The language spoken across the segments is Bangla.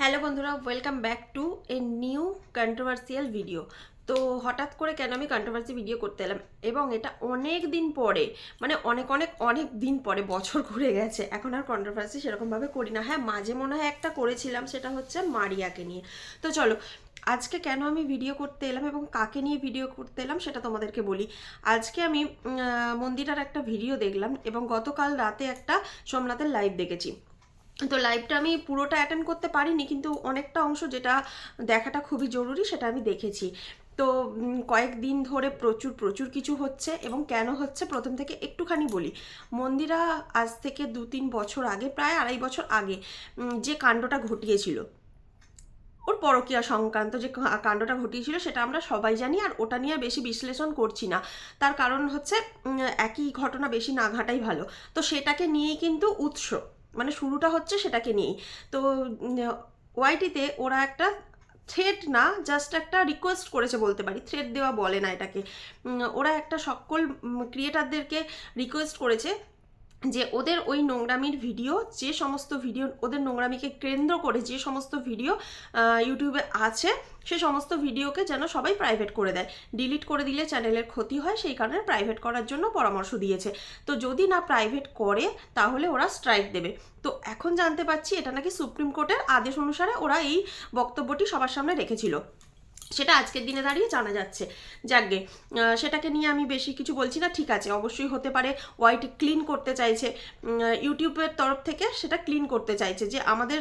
হ্যালো বন্ধুরা welcome back to a new controversial video তো হঠাৎ করে কেন আমি কন্ট্রোভার্সি ভিডিও করতে এলাম? এবং এটা অনেক দিন পরে মানে অনেক অনেক অনেক দিন পরে, বছর ঘুরে গেছে। এখন আর কন্ট্রোভার্সি সেরকমভাবে করি না। হ্যাঁ মাঝে মনে হয় একটা করেছিলাম, সেটা হচ্ছে মারিয়াকে নিয়ে। তো চলো, আজকে কেন আমি ভিডিও করতে এলাম এবং কাকে নিয়ে ভিডিও করতে এলাম সেটা তোমাদেরকে বলি। আজকে আমি মন্দিরার একটা ভিডিও দেখলাম এবং গতকাল রাতে একটা সোমনাথের লাইভ দেখেছি। তো লাইভটা আমি পুরোটা অ্যাটেন্ড করতে পারিনি, কিন্তু অনেকটা অংশ যেটা দেখাটা খুবই জরুরি সেটা আমি দেখেছি। তো কয়েকদিন ধরে প্রচুর প্রচুর কিছু হচ্ছে এবং কেন হচ্ছে প্রথম থেকে একটুখানি বলি। মন্দিরা আজ থেকে দু তিন বছর আগে, প্রায় আড়াই বছর আগে যে কাণ্ডটা ঘটিয়েছিল, ওর পরকীয়া সংক্রান্ত যে কাণ্ডটা ঘটিয়েছিল সেটা আমরা সবাই জানি আর ওটা নিয়ে বেশি বিশ্লেষণ করছি না। তার কারণ হচ্ছে একই ঘটনা বেশি না ঘাটাই ভালো। তো সেটাকে নিয়েই কিন্তু উৎস। মানে শুরুটা হচ্ছে সেটাকে নিয়েই। তো ওয়াইটিতে ওরা একটা থ্রেড না জাস্ট একটা রিকোয়েস্ট করেছে বলতে পারি। থ্রেড দেওয়া বলে না এটাকে। ওরা একটা সকল ক্রিয়েটারদেরকে রিকোয়েস্ট করেছে। যে ওদের ওই নোংরামির ভিডিও, যে সমস্ত ভিডিও, ওদের নোংরামিকে কেন্দ্র করে যে সমস্ত ভিডিও ইউটিউবে আছে, সে সমস্ত ভিডিওকে যেন সবাই প্রাইভেট করে দেয়। ডিলিট করে দিলে চ্যানেলের ক্ষতি হয়, সেই কারণে প্রাইভেট করার জন্য পরামর্শ দিয়েছে। তো যদি না প্রাইভেট করে, তাহলে ওরা স্ট্রাইক দেবে। তো এখন জানতে পারছি এটা নাকি সুপ্রিম কোর্টের আদেশ অনুসারে ওরা এই বক্তব্যটি সবার সামনে রেখেছিল। সেটা আজকের দিনে দাঁড়িয়ে জানা যাচ্ছে। যাকগে সেটাকে নিয়ে আমি বেশি কিছু বলছি না, ঠিক আছে, অবশ্যই হতে পারে ওয়াইটি ক্লিন করতে চাইছে। ইউটিউবের তরফ থেকে সেটা ক্লিন করতে চাইছে যে আমাদের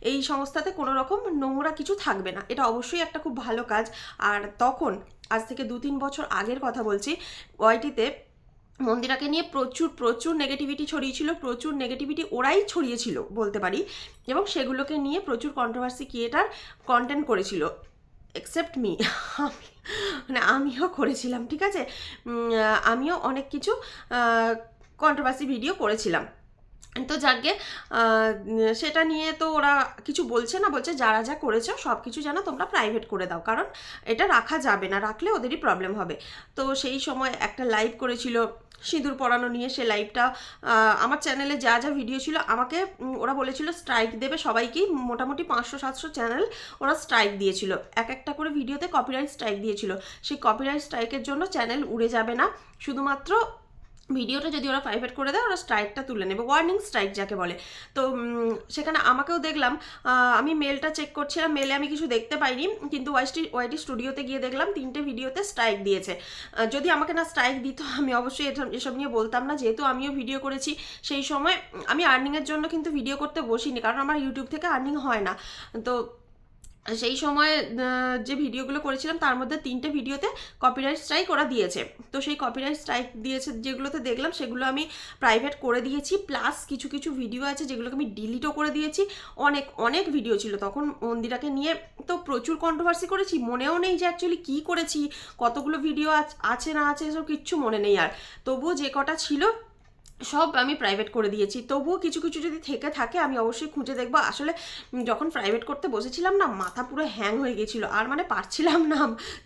এই সংস্থাতে কোনো রকম নোংরা কিছু থাকবে না। এটা অবশ্যই একটা খুব ভালো কাজ। আর তখন, আজ থেকে দু তিন বছর আগের কথা বলছি ওয়াইটিতে মন্দিরাকে নিয়ে প্রচুর প্রচুর নেগেটিভিটি ছড়িয়েছিল, প্রচুর নেগেটিভিটি ওরাই ছড়িয়েছিল, বলতে পারি। এবং সেগুলোকে নিয়ে প্রচুর কন্ট্রোভার্সি ক্রিয়েটার কন্টেন্ট করেছিল। এক্সেপ্ট মি আমি মানে আমিও করেছিলাম ঠিক আছে? আমিও অনেক কিছু কন্ট্রোভার্সি ভিডিও করেছিলাম। তো যাকে সেটা নিয়ে তো ওরা কিছু বলছে না, বলছে যারা যা করেছ সব কিছু যেন তোমরা প্রাইভেট করে দাও। কারণ এটা রাখা যাবে না, রাখলে ওদেরই প্রবলেম হবে। তো সেই সময় একটা লাইভ করেছিল সিঁদুর পরানো নিয়ে, সে লাইভটা আমার চ্যানেলে যা যা ভিডিও ছিল, আমাকে ওরা বলেছিল স্ট্রাইক দেবে সবাইকেই, মোটামুটি পাঁচশো, সাতশো চ্যানেল ওরা স্ট্রাইক দিয়েছিল। এক একটা করে ভিডিওতে কপিরাইট স্ট্রাইক দিয়েছিল। সেই কপিরাইট স্ট্রাইকের জন্য চ্যানেল উড়ে যাবে না। শুধুমাত্র ভিডিওটা যদি ওরা প্রাইভেট করে দেয়, ওরা স্ট্রাইকটা তুলে নেবে। ওয়ার্নিং স্ট্রাইক যাকে বলে। তো সেখানে আমাকেও দেখলাম আমি মেলটা চেক করছিলাম মেলে আমি কিছু দেখতে পাইনি, কিন্তু ওয়াইটি ওয়াইটি স্টুডিওতে গিয়ে দেখলাম, তিনটে ভিডিওতে স্ট্রাইক দিয়েছে। যদি আমাকে না স্ট্রাইক দিত, আমি অবশ্যই এটা, এসব নিয়ে বলতাম না। যেহেতু আমিও ভিডিও করেছি, সেই সময় আমি আর্নিংয়ের জন্য কিন্তু ভিডিও করতে বসিনি, কারণ আমার ইউটিউব থেকে আর্নিং হয় না। তো সেই সময় যে ভিডিওগুলো করেছিলাম, তার মধ্যে তিনটে ভিডিওতে কপিরাইট স্ট্রাইক ওরা দিয়েছে। তো সেই কপিরাইট স্ট্রাইক দিয়েছে, যেগুলোতে দেখলাম, সেগুলো আমি প্রাইভেট করে দিয়েছি প্লাস কিছু কিছু ভিডিও আছে, যেগুলোকে আমি ডিলিটও করে দিয়েছি। অনেক অনেক ভিডিও ছিল। তখন মন্দিরাকে নিয়ে তো প্রচুর কন্ট্রোভার্সি করেছি, মনেও নেই যে অ্যাকচুয়ালি কী করেছি, কতগুলো ভিডিও আছে না আছে, এসব কিচ্ছু মনে নেই আর। তবুও যে কটা ছিল সব আমি প্রাইভেট করে দিয়েছি। তবুও কিছু কিছু যদি থেকে থাকে, আমি অবশ্যই খুঁজে দেখব। আসলে যখন প্রাইভেট করতে বসেছিলাম না, মাথা পুরো হ্যাং হয়ে গেছিল। আর মানে পারছিলাম না,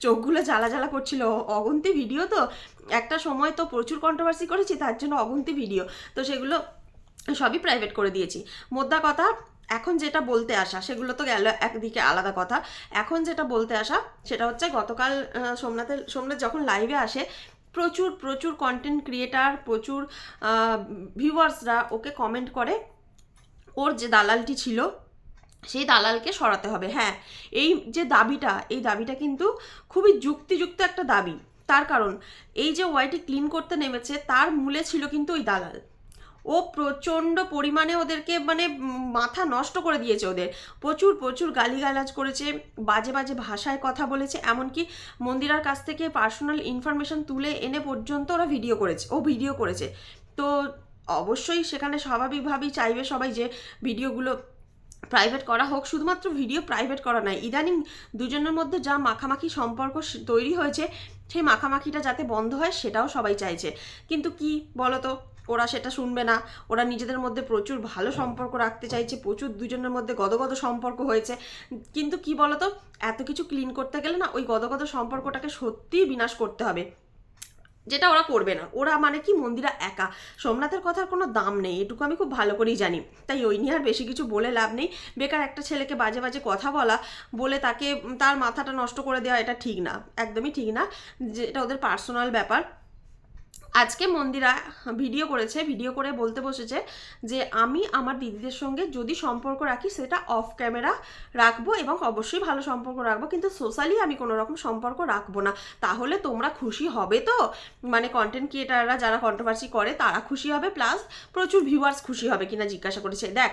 চোখগুলো জ্বালা জ্বালা করছিল। অগন্তি ভিডিও তো, একটা সময় তো প্রচুর কন্ট্রোভার্সি করেছি, তার জন্য অগন্তি ভিডিও তো সেগুলো সবই প্রাইভেট করে দিয়েছি। মোদ্দা কথা, এখন যেটা বলতে আসা, সেগুলো তো গেল একদিকে আলাদা কথা। এখন যেটা বলতে আসা, সেটা হচ্ছে গতকাল সোমনাথের, সোমনাথ যখন লাইভে আসে প্রচুর প্রচুর কন্টেন্ট ক্রিয়েটার প্রচুর ভিউয়ার্সরা ওকে কমেন্ট করে। ওর যে দালালটি ছিল, সেই দালালকে সরাতে হবে। হ্যাঁ এই যে দাবিটা, এই দাবিটা কিন্তু খুবই যুক্তিযুক্ত একটা দাবি। তার কারণ, এই যে ওয়াইটি ক্লিন করতে নেমেছে, তার মূলে ছিল কিন্তু ওই দালাল। ও প্রচণ্ড পরিমাণে ওদেরকে মানে মাথা নষ্ট করে দিয়েছে ওদের। প্রচুর প্রচুর গালিগালাজ করেছে, বাজে বাজে ভাষায় কথা বলেছে, এমনকি মন্দিরার কাছ থেকে পার্সোনাল ইনফরমেশন তুলে এনে পর্যন্ত ওরা ভিডিও করেছে, ও ভিডিও করেছে। তো অবশ্যই সেখানে স্বাভাবিকভাবেই চাইবে সবাই যে ভিডিওগুলো প্রাইভেট করা হোক, শুধুমাত্র ভিডিও প্রাইভেট করা নয়, ইদানিং দুজনের মধ্যে যা মাখামাখি সম্পর্ক তৈরি হয়েছে, সেই মাখামাখিটা যাতে বন্ধ হয় সেটাও সবাই চাইছে। কিন্তু কি বলতো ওরা সেটা শুনবে না। ওরা নিজেদের মধ্যে প্রচুর ভালো সম্পর্ক রাখতে চাইছে, প্রচুর দুজনের মধ্যে গদগদ সম্পর্ক হয়েছে। কিন্তু কি বলতো, এত কিছু ক্লিন করতে গেলে না ওই গদগদ সম্পর্কটাকে সত্যিই বিনাশ করতে হবে। যেটা ওরা করবে না। ওরা মানে কি, মন্দিরা একা। সোমনাথের কথার কোনো দাম নেই, এটুকু আমি খুব ভালো করেই জানি। তাই ওই নিয়ে আর বেশি কিছু বলে লাভ নেই। বেকার একটা ছেলেকে বাজে বাজে কথা বলা, বলে তাকে, তার মাথাটা নষ্ট করে দেওয়া এটা ঠিক না। একদমই ঠিক না। যে এটা ওদের পার্সোনাল ব্যাপার। আজকে মন্দিরা ভিডিও করেছে, ভিডিও করে বলতে বসেছে যে আমি আমার দিদিদের সঙ্গে যদি সম্পর্ক রাখি সেটা অফ ক্যামেরা রাখব এবং অবশ্যই ভালো সম্পর্ক রাখব। কিন্তু সোশ্যালি আমি কোনো রকম সম্পর্ক রাখব না। তাহলে তোমরা খুশি হবে তো? মানে কন্টেন্ট ক্রিয়েটাররা যারা কন্ট্রোভার্সি করে তারা খুশি হবে প্লাস প্রচুর ভিউয়ার্স খুশি হবে কিনা জিজ্ঞাসা করেছে। দেখ,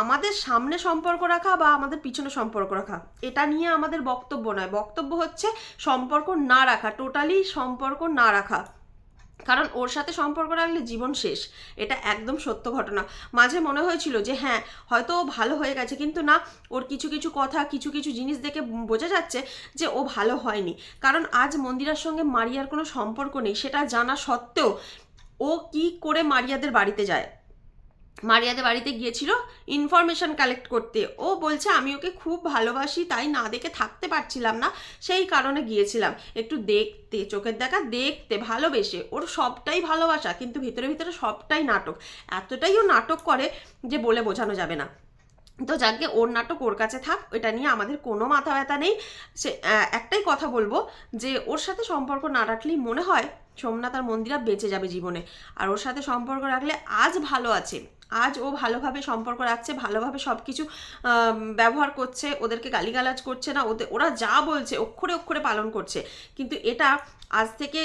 আমাদের সামনে সম্পর্ক রাখা বা আমাদের পিছনে সম্পর্ক রাখা, এটা নিয়ে আমাদের বক্তব্য নয়। বক্তব্য হচ্ছে সম্পর্ক না রাখা টোটালি সম্পর্ক না রাখা। কারণ ওর সাথে সম্পর্ক রাখলে জীবন শেষ। এটা একদম সত্য ঘটনা। মাঝে মনে হয়েছিল যে হ্যাঁ হয়তো ও ভালো হয়ে গেছে, কিন্তু না, ওর কিছু কিছু কথা, কিছু কিছু জিনিস দেখে বোঝা যাচ্ছে যে, ও ভালো হয়নি। কারণ আজ মন্দিরার সঙ্গে মারিয়ার কোনো সম্পর্ক নেই, সেটা জানা সত্ত্বেও ও কি করে মারিয়াদের বাড়িতে যায়? মারিয়াদের বাড়িতে গিয়েছিল ইনফরমেশন কালেক্ট করতে। ও বলছে, আমি ওকে খুব ভালোবাসি, তাই না দেখে থাকতে পারছিলাম না, সেই কারণে গিয়েছিলাম। একটু দেখতে, চোখের দেখা দেখতে, ভালোবেসে। ওর সবটাই ভালোবাসা, কিন্তু ভিতরে ভিতরে সবটাই নাটক। এতটাই ও নাটক করে যে বলে বোঝানো যাবে না। তো যাকে ওর নাটক ওর কাছে থাক এটা নিয়ে আমাদের কোনো মাথা ব্যথা নেই। সে একটাই কথা বলব যে, ওর সাথে সম্পর্ক না রাখলেই মনে হয় সোমনাথ আর মন্দিরা বেঁচে যাবে জীবনে। আর ওর সাথে সম্পর্ক রাখলে আজ ভালো আছে। আজ ও ভালোভাবে সম্পর্ক রাখছে, ভালোভাবে সব কিছু ব্যবহার করছে, ওদেরকে গালিগালাজ করছে না ওদের ওরা যা বলছে, অক্ষরে অক্ষরে পালন করছে। কিন্তু এটা আজ থেকে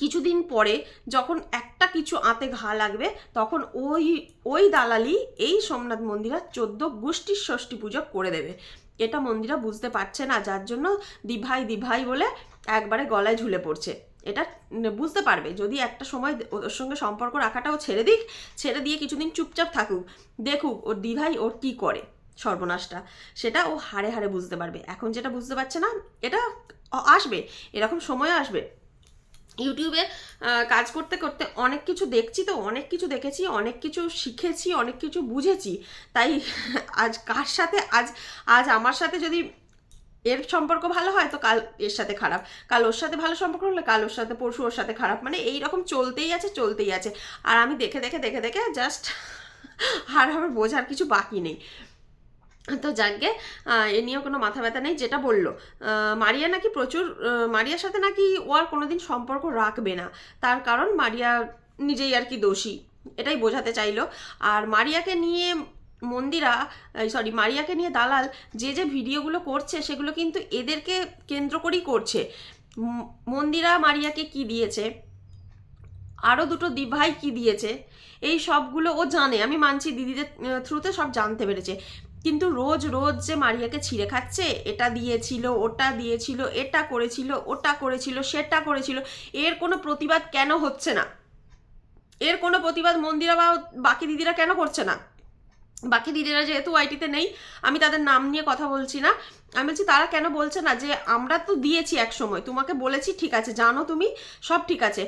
কিছুদিন পরে যখন একটা কিছু আতে ঘা লাগবে, তখন ওই ওই দালালি এই সোমনাথ মন্দিরা চোদ্দ গোষ্ঠীর ষষ্ঠী পুজো করে দেবে। এটা মন্দিরা বুঝতে পারছে না, যার জন্য দিভাই দিভাই বলে একবারে গলায় ঝুলে পড়ছে। এটা বুঝতে পারবে। যদি একটা সময় ওর সঙ্গে সম্পর্ক রাখাটাও ছেড়ে দিক, ছেড়ে দিয়ে কিছুদিন চুপচাপ থাকুক, দেখুক ওর দিভাই ওর কি করে সর্বনাশটা। সেটা ও হাড়ে হাড়ে বুঝতে পারবে। এখন যেটা বুঝতে পারছে না, এটা আসবে, এরকম সময় আসবে। ইউটিউবে কাজ করতে করতে অনেক কিছু দেখছি তো, অনেক কিছু দেখেছি, অনেক কিছু শিখেছি, অনেক কিছু বুঝেছি। তাই আজ কার সাথে, আজ আজ আমার সাথে যদি এর সম্পর্ক ভালো হয় তো কাল এর সাথে খারাপ। কাল ওর সাথে ভালো সম্পর্ক হলে কাল ওর সাথে, পরশু ওর সাথে খারাপ। মানে এই রকম চলতেই আছে চলতেই আছে। আর আমি দেখে দেখে দেখে দেখে জাস্ট আর আমার বোঝার কিছু বাকি নেই। তো যাকে এ নিয়েও কোনো মাথা ব্যথা নেই, যেটা বলল। মারিয়া নাকি প্রচুর মারিয়ার সাথে নাকি ও আর কোনোদিন সম্পর্ক রাখবে না। তার কারণ মারিয়া নিজেই আর কি দোষী। এটাই বোঝাতে চাইলো। আর মারিয়াকে নিয়ে মন্দিরা সরি মারিয়াকে নিয়ে দালাল যে যে ভিডিওগুলো করছে সেগুলো কিন্তু এদেরকে কেন্দ্র করেই করছে। মন্দিরা মারিয়াকে কি দিয়েছে? আরও দুটো দিভাই কি দিয়েছে? এই সবগুলো ও জানে। আমি মানছি দিদিদের থ্রুতে সব জানতে পেরেছে। কিন্তু রোজ রোজ যে মারিয়াকে ছিঁড়ে খাচ্ছে, এটা দিয়েছিল, ওটা দিয়েছিল, এটা করেছিল, ওটা করেছিল, সেটা করেছিল, এর কোনো প্রতিবাদ কেন হচ্ছে না? এর কোনো প্রতিবাদ মন্দিরা বা বাকি দিদিরা কেন করছে না? বাকি দিদিরা যেহেতু আইটিতে নেই, আমি তাদের নাম নিয়ে কথা বলছি না। আমি বলছি, তারা কেন বলছে না যে আমরা তো দিয়েছি এক সময়, তোমাকে বলেছি ঠিক আছে, জানো তুমি, সব ঠিক আছে।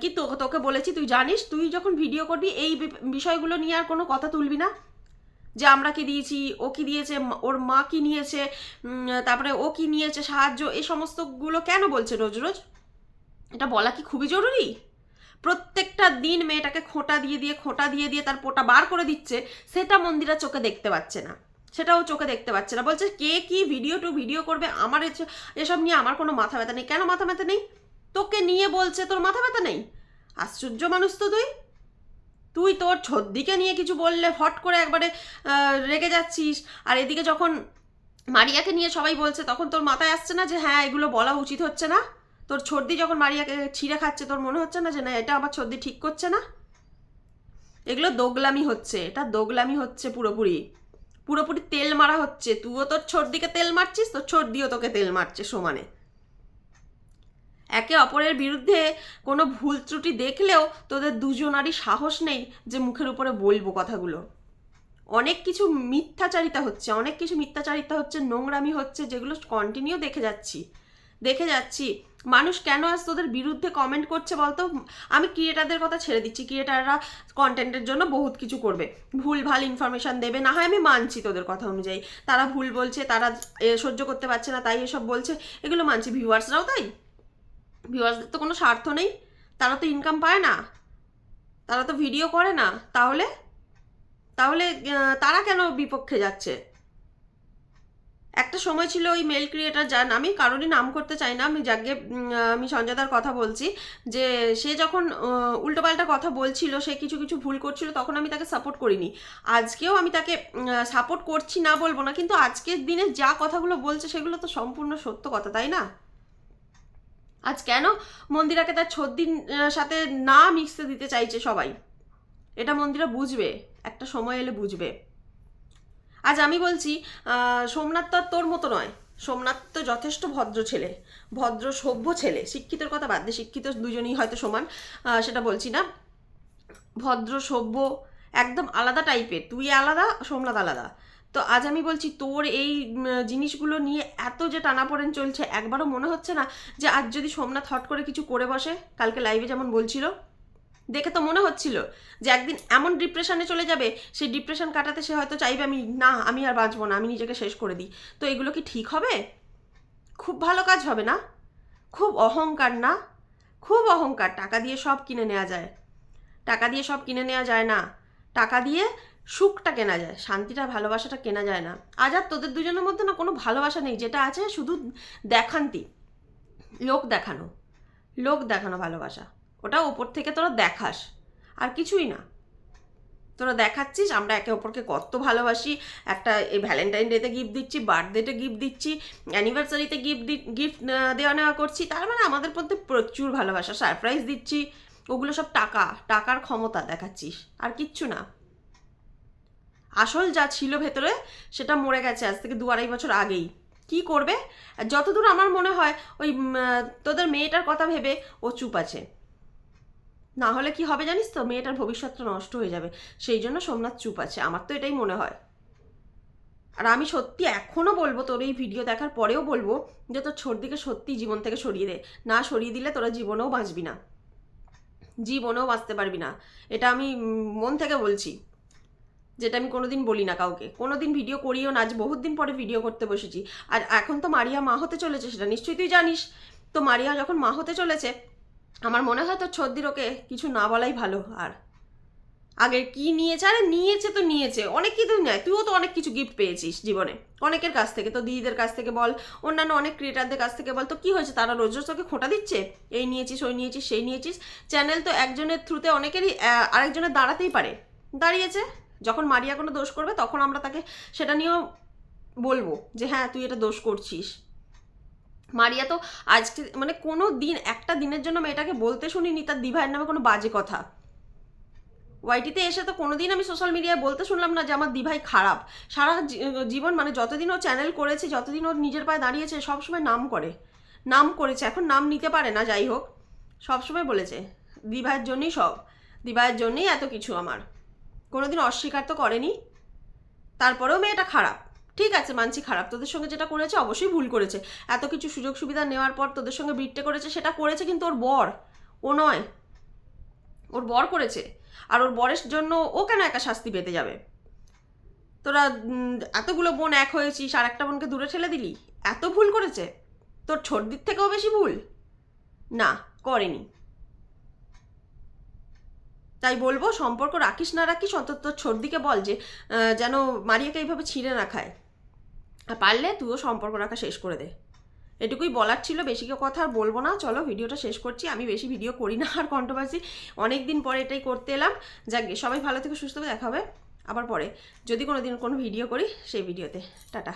কি তোকে বলেছি, তুই জানিস, তুই যখন ভিডিও করবি, এই বিষয়গুলো নিয়ে আর কোনো কথা তুলবি না। যে আমরা কি দিয়েছি, ও কি দিয়েছে ওর মা কি নিয়েছে তারপরে ও কি নিয়েছে, সাহায্য এই সমস্তগুলো কেন বলছে রোজ রোজ? এটা বলা কি খুবই জরুরি? প্রত্যেকটা দিন মেয়েটাকে খোঁটা দিয়ে দিয়ে, খোঁটা দিয়ে দিয়ে তার পোটা বার করে দিচ্ছে, সেটা মন্দিরা চোখে দেখতে পাচ্ছে না। সেটাও চোখে দেখতে পাচ্ছে না। বলছে, কে কি ভিডিও টু ভিডিও করবে? আমার এস- এসব নিয়ে আমার কোনো মাথা ব্যথা নেই। কেন মাথা ব্যথা নেই? তোকে নিয়ে বলছে তোর মাথা ব্যথা নেই? আশ্চর্য মানুষ তো তুই। তুই তোর ছদ্দিকে নিয়ে কিছু বললে, ফট করে একবারে রেগে যাচ্ছিস। আর এদিকে যখন মারিয়াকে নিয়ে সবাই বলছে, তখন তোর মাথায় আসছে না যে হ্যাঁ এগুলো বলা উচিত হচ্ছে না? তোর ছর্দি যখন মারিয়াকে ছিঁড়ে খাচ্ছে, তোর মনে হচ্ছে না যে না, এটা আমার ছর্দি ঠিক করছে না? এগুলো দোগলামি হচ্ছে, এটা দোগলামি হচ্ছে পুরোপুরি। পুরোপুরি তেল মারা হচ্ছে। তুইও তোর ছর্দিকে তেল মারছিস, তোর ছর্দিও তোকে তেল মারছে সমানে। একে অপরের বিরুদ্ধে কোনো ভুল ত্রুটি দেখলেও তোদের দুজনারই সাহস নেই যে মুখের উপরে বলব কথাগুলো। অনেক কিছু মিথ্যাচারিতা হচ্ছে, অনেক কিছু মিথ্যাচারিতা হচ্ছে, নোংরামি হচ্ছে, যেগুলো কন্টিনিউ দেখে যাচ্ছি। দেখে যাচ্ছি। মানুষ কেন আজ তোদের বিরুদ্ধে কমেন্ট করছে বলতো? আমি ক্রিয়েটারদের কথা ছেড়ে দিচ্ছি। ক্রিয়েটাররা কন্টেন্টের জন্য বহুত কিছু করবে। ভুল ভালো ইনফরমেশান দেবে। না হয় আমি মানছি তোদের কথা অনুযায়ী। তারা ভুল বলছে, তারা সহ্য করতে পারছে না, তাই এসব বলছে। এগুলো মানছি। ভিউয়ার্সরাও তাই। ভিউয়ার্সদের তো কোনো স্বার্থ নেই। তারা তো ইনকাম পায় না। তারা তো ভিডিও করে না। তাহলে? তাহলে তারা কেন বিপক্ষে যাচ্ছে? একটা সময় ছিল ওই মেল ক্রিয়েটার যান আমি কারোরই নাম করতে চাই না, আমি যাকে আমি সঞ্জয়দার কথা বলছি, যে সে যখন উল্টোপাল্টা কথা বলছিল, সে কিছু কিছু ভুল করছিল, তখন আমি তাকে সাপোর্ট করিনি। আজকেও আমি তাকে সাপোর্ট করছি না বলব না, কিন্তু আজকের দিনে যা কথাগুলো বলছে, সেগুলো তো সম্পূর্ণ সত্য কথা, তাই না? আজ কেন মন্দিরাকে তার ছদ্দিন সাথে না মিশতে দিতে চাইছে সবাই? এটা মন্দিরা বুঝবে, একটা সময় এলে বুঝবে। আজ আমি বলছি সোমনাথ তো তোর মতো নয়। সোমনাথ তো যথেষ্ট ভদ্র ছেলে, ভদ্র, সভ্য ছেলে। শিক্ষিতর কথা বাদ দিয়ে শিক্ষিত দুজনেই হয়তো সমান সেটা বলছি না। ভদ্র, সভ্য, একদম আলাদা টাইপের তুই আলাদা, সোমনাথ আলাদা। তো আজ আমি বলছি, তোর এই জিনিসগুলো নিয়ে এত যে টানাপোড়েন চলছে, একবারও মনে হচ্ছে না যে আজ যদি সোমনাথ হট করে কিছু করে বসে, কালকে লাইভে যেমন বলছিল দেখে তো মনে হচ্ছিল যে একদিন এমন ডিপ্রেশনে চলে যাবে, সেই ডিপ্রেশন কাটাতে সে হয়তো চাইবে আমি, না, আমি আর বাঁচবো না, আমি নিজেকে শেষ করে দিই। তো এগুলো কি ঠিক হবে? খুব ভালো কাজ হবে না? খুব অহংকার না? খুব অহংকার। টাকা দিয়ে সব কিনে নেওয়া যায়। টাকা দিয়ে সব কিনে নেওয়া যায় না। টাকা দিয়ে সুখটা কেনা যায়, শান্তিটা, ভালোবাসাটা কেনা যায় না। আজ আর তোদের দুজনের মধ্যে না কোনো ভালোবাসা নেই, যেটা আছে শুধু দেখান্তি। লোক দেখানো। লোক দেখানো ভালোবাসা। ওটা ওপর থেকে তোরা দেখাস, আর কিছুই না। তোরা দেখাচ্ছিস, আমরা একে অপরকে কত ভালোবাসি, একটা এই ভ্যালেন্টাইন ডেতে গিফট দিচ্ছি বার্থডেতে গিফট দিচ্ছি অ্যানিভার্সারিতে গিফট দি গিফট দেওয়া নেওয়া করছি, তার মানে আমাদের মধ্যে প্রচুর ভালোবাসা সারপ্রাইজ দিচ্ছি, ওগুলো সব টাকা, টাকার ক্ষমতা দেখাচ্ছিস, আর কিচ্ছু না। আসল যা ছিল ভেতরে, সেটা মরে গেছে আজ থেকে দু আড়াই বছর আগেই। কি করবে? যতদূর আমার মনে হয়, ওই তোদের মেয়েটার কথা ভেবে ও চুপ আছে। না হলে কি হবে জানিস তো? মেয়েটার ভবিষ্যৎটা নষ্ট হয়ে যাবে। সেই জন্য সোমনাথ চুপ আছে। আমার তো এটাই মনে হয়। আর আমি সত্যি এখনও বলব, তোর এই ভিডিও দেখার পরেও বলব যে তোর ছোটদিকে সত্যি জীবন থেকে সরিয়ে দে। না সরিয়ে দিলে তোরা জীবনেও বাঁচবি না। জীবনেও বাঁচতে পারবি না। এটা আমি মন থেকে বলছি। যেটা আমি কোনোদিন বলি না কাউকে। কোনোদিন ভিডিও করিও না। আজ বহুত দিন পরে ভিডিও করতে বসেছি। আর এখন তো মারিয়া মা হতে চলেছে, সেটা নিশ্চয়ই তুই জানিস। তো মারিয়া যখন মা হতে চলেছে আমার মনে হয় তোর ছদ্দির ওকে কিছু না বলাই ভালো, আর আগে কি নিয়েছে? আরে নিয়েছে তো নিয়েছে অনেক কিছু নেয়। তুইও তো অনেক কিছু গিফট পেয়েছিস জীবনে, অনেকের কাছ থেকে, তো দিদিদের কাছ থেকে বল, অন্যান্য অনেক ক্রিয়েটারদের কাছ থেকে বল, তো কি হয়েছে? তারা রোজ রোজ তোকে খোঁটা দিচ্ছে? এই নিয়েছিস, ওই নিয়েছিস, সেই নিয়েছিস। চ্যানেল তো একজনের থ্রুতে অনেকেরই আরেকজনের দাঁড়াতেই পারে। দাঁড়িয়েছে, যখন মারিয়া কোনো দোষ করবে, তখন আমরা তাকে সেটা নিয়েও বলব যে হ্যাঁ তুই এটা দোষ করছিস। মারিয়া, তো আজকে মানে কোনো দিন, একটা দিনের জন্য মেয়েটাকে বলতে শুনিনি, তার দিভাইয়ের নামে কোনো বাজে কথা। ওয়াইটিতে এসে তো কোনোদিন আমি সোশ্যাল মিডিয়ায় বলতে শুনলাম না যে আমার দিভাই খারাপ। সারা জীবন মানে যতদিন ও চ্যানেল করেছে, যতদিন ওর নিজের পায়ে দাঁড়িয়েছে, সবসময় নাম করে। নাম করেছে, এখন নাম নিতে পারে না, যাই হোক। সবসময় বলেছে, দিভাইয়ের জন্যই সব, দিভাইয়ের জন্যই এত কিছু আমার। কোনোদিন অস্বীকার তো করেনি। তারপরেও মেয়েটা খারাপ। ঠিক আছে, মানছি খারাপ। তোদের সঙ্গে যেটা করেছে অবশ্যই ভুল করেছে। এত কিছু সুযোগ সুবিধা নেওয়ার পর তোদের সঙ্গে বিট্টে করেছে, সেটা করেছে কিন্তু ওর বর। ও নয়। ওর বর করেছে। আর ওর বরের জন্য ও কেন একা শাস্তি পেতে যাবে? তোরা এতগুলো বোন এক হয়েছিস, আর একটা বোনকে দূরে ঠেলে দিলি? এত ভুল করেছে? তোর ছোট দিক থেকেও বেশি ভুল? না, করেনি। তাই বলব সম্পর্ক রাখিস না রাখিস, অন্তত তোর ছোটদিকে বল যে যেন মারিয়াকে এইভাবে ছিঁড়ে না খায়। আর পারলে তুইও সম্পর্ক রাখা শেষ করে দে। এটুকুই বলার ছিল, বেশি কেউ কথা আর বলব না। চলো, ভিডিওটা শেষ করছি। আমি বেশি ভিডিও করি না আর কন্ট্রোভার্সি অনেক দিন পরে এটাই করতে এলাম। যাক সবাই ভালো থেকে, সুস্থ দেখা হবে আবার পরে। যদি কোনো দিন কোনো ভিডিও করি, সেই ভিডিওতে। টাটা।